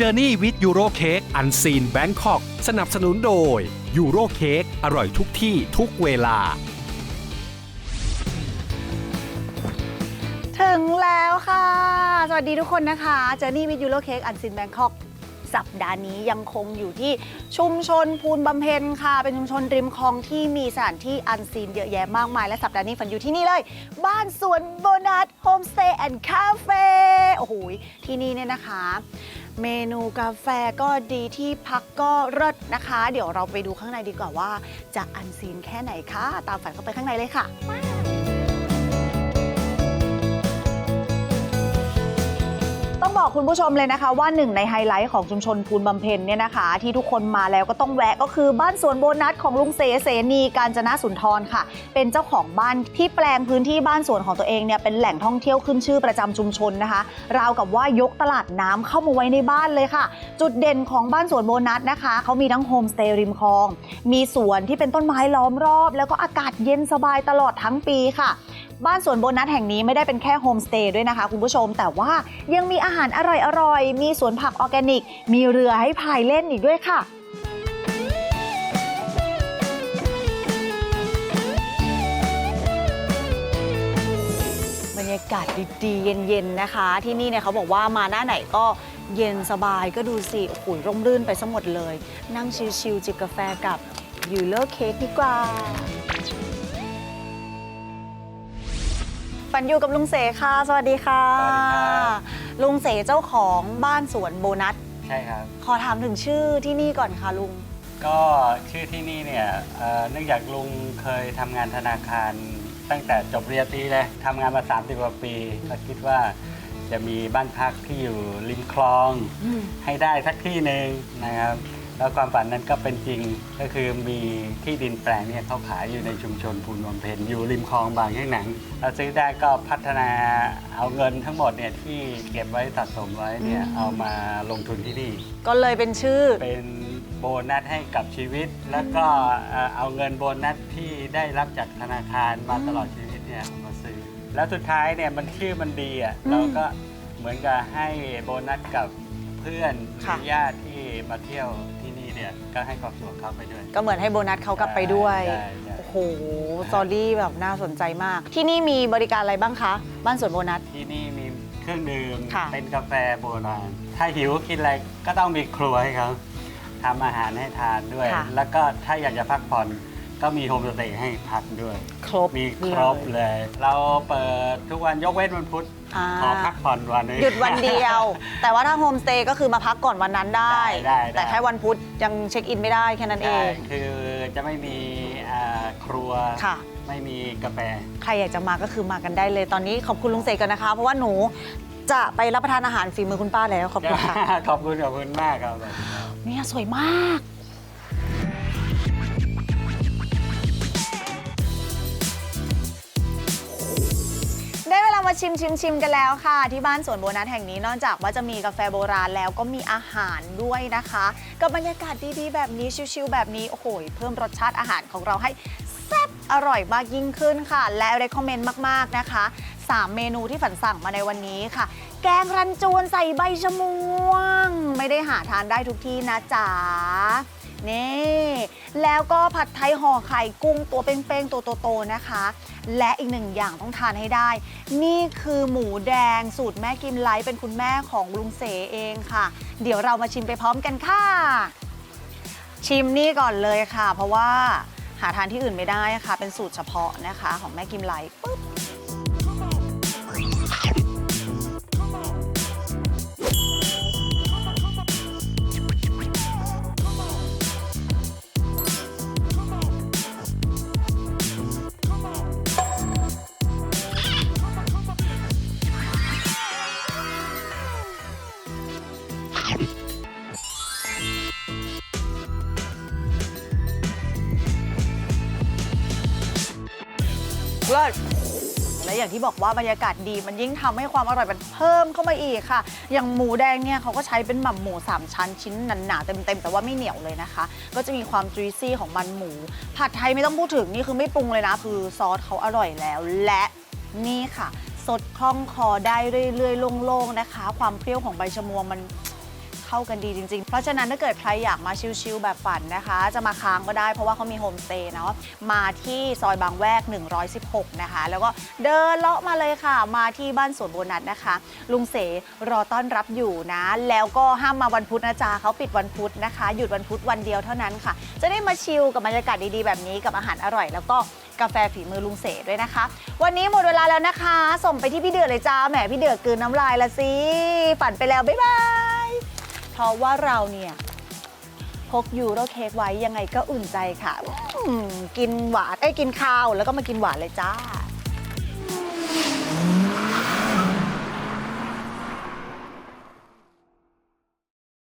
Journey with Euro Cake Unseen Bangkok สนับสนุนโดย Euro Cake อร่อยทุกที่ทุกเวลา ถึงแล้วค่ะ สวัสดีทุกคนนะคะเจอร์นี่วิดยูโรเค้กอันซินแบงคอกสัปดาห์นี้ยังคงอยู่ที่ชุมชนพูนบำเพ็ญค่ะ เป็นชุมชนริมคลองที่มีสถานที่อันซีนเยอะแยะมากมาย และสัปดาห์นี้ฝันอยู่ที่นี่เลย บ้านสวนโบนัสโฮมสเตย์แอนด์คาเฟ่โอ้โหที่นี่เนี่ยนะคะ เมนูกาแฟก็ดีที่พักก็เลิศนะคะ เดี๋ยวเราไปดูข้างในดีกว่าว่า จะอันซีนแค่ไหนคะ ตามฝันเข้าไปข้างในเลยค่ะ บอกคุณผู้ชมเลยนะคะ ว่าหนึ่งในไฮไลท์ของชุมชนพูนบำเพ็ญเนี่ยนะคะ ที่ทุกคนมาแล้วก็ต้องแวะก็คือบ้านสวนโบนัสของลุงเสเสนีการจนะสุนทรค่ะ เป็นเจ้าของบ้านที่แปลงพื้นที่บ้านสวนของตัวเองเนี่ยเป็นแหล่งท่องเที่ยวขึ้นชื่อประจำชุมชนนะคะ ราวกับว่ายกตลาดน้ำเข้ามาไว้ในบ้านเลยค่ะ จุดเด่นของบ้านสวนโบนัสนะคะเขามีทั้งโฮมสเตย์ริมคลอง มีสวนที่เป็นต้นไม้ล้อมรอบ แล้วก็อากาศเย็นสบายตลอดทั้งปีค่ะ บ้านสวนโบนัสแห่งนี้ไม่ได้เป็นแค่โฮมสเตย์ด้วยนะคะคุณผู้ชม แต่ว่ายังมีอาหารอร่อยๆ มีสวนผักออร์แกนิก มีเรือให้พายเล่นอีกด้วยค่ะบรรยากาศดีๆ เย็นๆ นะคะ ที่นี่เนี่ยเขาบอกว่ามาหน้าไหนก็เย็นสบายก็ดูสิโอ้โหร่มรื่นไปซะหมดเลย นั่งชิลๆจิบกาแฟกับยูเลอร์เค้กดีกว่า ฝันอยู่กับลุงเสค่ะ สวัสดีค่ะ สวัสดีครับ ลุงเสเจ้าของบ้านสวนโบนัส ใช่ครับ ขอถามถึงชื่อที่นี่ก่อนค่ะลุง ก็ชื่อที่นี่เนี่ยเอ่อเนื่องจากลุงเคยทำงานธนาคาร ตั้งแต่จบเรียนตรีเลยทำงานมา 30กว่าปีก็คิดว่าจะมีบ้านพักที่อยู่ริมคลอง ให้ได้สักที่หนึ่งนะครับ แล้วความฝันนั้นก็เป็นจริงก็คือมีที่ดินแปลงเนี่ยเขาขายอยู่ในชุมชนพูนบำเพ็ญอยู่ริมคลองบางแห่งหนังเราซื้อได้ก็พัฒนาเอาเงินทั้งหมดเนี่ยที่เก็บไว้สะสมไว้เนี่ยอืมเอามาลงทุนที่นี่ก็เลยเป็นชื่อ เป็นโบนัสให้กับชีวิต แล้วก็เอ่อเอาเงินโบนัสที่ได้รับจากธนาคารมาตลอดชีวิตเนี่ยเอามาซื้อ แล้วสุดท้ายเนี่ยมันชื่อมันดีอะอืมเราก็เหมือนกับให้โบนัสกับเพื่อนหรืค่ะอญาติที่มาเที่ยวที่นี่ เนี่ยก็ให้ความสุขเขาไปด้วยก็เหมือนให้โบนัสเขากลับไปด้วย ใช่ใช่โอ้โหสตอรี่แบบน่าสนใจมาก ที่นี่มีบริการอะไรบ้างคะ บ้านสวนโบนัส ที่นี่มีเครื่องดื่มค่ะ เป็นกาแฟโบราณ ถ้าหิวกินอะไรก็ต้องมีครัวให้เขาทำอาหารให้ทานด้วย ค่ะ แล้วก็ถ้าอยากจะพักผ่อน ก็มีโฮมสเตย์ให้พักด้วย ครบมีครบเลย เราเปิดทุกวันยกเว้นวันพุธอ่าขอพักผ่อนวันหนึงหยุดวันเดียว แต่ว่าถ้าโฮมสเตย์ก็คือมาพักก่อนวันนั้นได้ ได้ได้ได้แต่แค่วันพุธยังเช็คอินไม่ได้แค่นั้นเอใช่งคือจะไม่มีอ่าครัวค่ะไม่มีกาแฟ ใครอยากจะมาก็คือมากันได้เลยตอนนี้ขอบคุณลุงเสกกันนะคะ เพราะว่าหนูจะไปรับประทานอาหารฝีมือคุณป้าแล้วขอบคุณค่ะ ขอบคุณขอบคุณมากครับเนี่ยสวยมาก มาชิมชิมชิมกันแล้วค่ะ ที่บ้านสวนโบนัสแห่งนี้นอกจากว่าจะมีกาแฟโบราณแล้วก็มีอาหารด้วยนะคะ กับบรรยากาศดีๆ แบบนี้ชิลๆแบบนี้โอ้โหเพิ่มรสชาติอาหารของเราให้แซ่บอร่อยมากยิ่งขึ้นค่ะ และ recommend มากๆนะคะ 3 เมนูที่ฝันสั่งมาในวันนี้ค่ะ แกงรันจวนใส่ใบชะมวง ไม่ได้หาทานได้ทุกที่นะจ๊ะ นี่ แล้วก็ผัดไทยห่อไข่กุ้งตัวเป้งๆ ตัวโตๆนะคะ และอีกหนึ่งอย่างต้องทานให้ได้ นี่คือหมูแดงสูตรแม่กิมไลท์เป็นคุณแม่ของลุงเสเองค่ะ เดี๋ยวเรามาชิมไปพร้อมกันค่ะ ชิมนี่ก่อนเลยค่ะ เพราะว่าหาทานที่อื่นไม่ได้ค่ะ เป็นสูตรเฉพาะนะคะ ของแม่กิมไลท์ปึ๊บ ศ และอย่างที่บอกว่าบรรยากาศดีมันยิ่งทำให้ความอร่อยมันเพิ่มเข้ามาอีกค่ะ อย่างหมูแดงเนี่ยเขาก็ใช้เป็นหม่ำหมู 3 ชั้นชิ้นหนาๆเต็มๆแต่ว่าไม่เหนียวเลยนะคะ ก็จะมีความจุยซี่ของมันหมู ผัดไทยไม่ต้องพูดถึงนี่คือไม่ปรุงเลยนะ คือซอสเขาอร่อยแล้ว และนี่ค่ะ สดคล่องคอได้เรื่อยๆโล่งๆนะคะ ความเปรี้ยวของใบชะมวงมัน เข้ากันดีจริง ๆ เพราะฉะนั้นถ้าเกิดใครอยากมาชิลๆแบบฝันนะคะ จะมาค้างก็ได้เพราะว่าเขามีโฮมสเตย์เนาะมาที่ซอยบางแวก 116 นะคะ แล้วก็เดินเลาะมาเลยค่ะ มาที่บ้านสวนโบนัสนะคะ ลุงเสรอต้อนรับอยู่นะ แล้วก็ห้ามมาวันพุธนะจ๊ะเขาปิดวันพุธนะคะ หยุดวันพุธวันเดียวเท่านั้นค่ะ จะได้มาชิลกับบรรยากาศดีๆ แบบนี้กับอาหารอร่อย แล้วก็กาแฟฝีมือลุงเสด้วยนะคะ วันนี้หมดเวลาแล้วนะคะ ส่งไปที่พี่เดือดเลยจ้าแหมพี่เดือดกืนน้ำลายละสิฝันไปแล้วบ๊ายบาย เพราะว่าเราเนี่ยพกยูโรเค้กไว้ยังไงก็อุ่นใจค่ะอืมกินหวานไอ้ยกินข้าวแล้วก็มากินหวานเลยจ้า